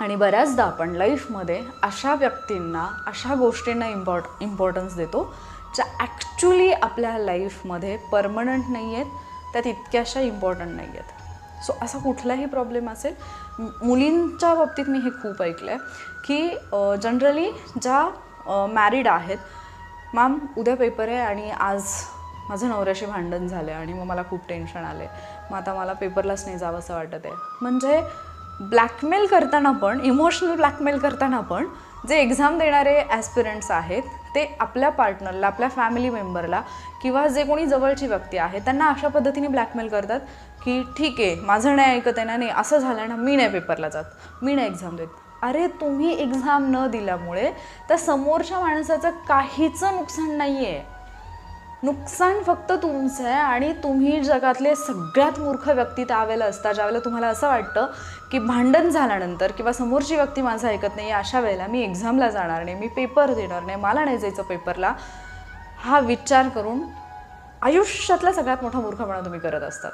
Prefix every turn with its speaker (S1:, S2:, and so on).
S1: आणि बऱ्याचदा आपण लाईफमध्ये अशा व्यक्तींना अशा गोष्टींना इम्पॉर्ट इम्पॉर्टन्स देतो ज्या ॲक्च्युली आपल्या लाईफमध्ये परमनंट नाही आहेत त्या तितक्याशा इम्पॉर्टंट नाही आहेत. सो असा कुठलाही प्रॉब्लेम असेल मुलींच्या बाबतीत मी हे खूप ऐकलं आहे की जनरली ज्या मॅरिड आहेत मॅम उद्या पेपर आहे आणि आज माझं नवऱ्याशी भांडण झालं आणि मग मला खूप टेन्शन आले मग आता मला पेपरलाच नाही जावं असं वाटत आहे. म्हणजे ब्लॅकमेल करताना पण इमोशनल ब्लॅकमेल करताना पण जे एक्झाम देणारे ॲस्पिरंट्स आहेत ते आपल्या पार्टनरला आपल्या फॅमिली मेंबरला किंवा जे कोणी जवळची व्यक्ती आहे त्यांना अशा पद्धतीने ब्लॅकमेल करतात की ठीक आहे माझं नाही ऐकत आहे ना नाही असं झालं ना मी नाही पेपरला जात मी नाही एक्झाम देत. अरे तुम्ही एक्झाम न दिल्यामुळे त्या समोरच्या माणसाचं काहीचं नुकसान नाही आहे नुकसान फक्त तुमचं आहे आणि तुम्ही जगातले सगळ्यात मूर्ख व्यक्ती त्यावेळेला असता ज्यावेळेला तुम्हाला असं वाटतं की भांडण झाल्यानंतर किंवा समोरची व्यक्ती माझं ऐकत नाही अशा वेळेला मी एक्झामला जाणार नाही मी पेपर देणार नाही मला नाही जायचं पेपरला हा विचार करून आयुष्यातला सगळ्यात मोठा मूर्खपणा तुम्ही करत असतात.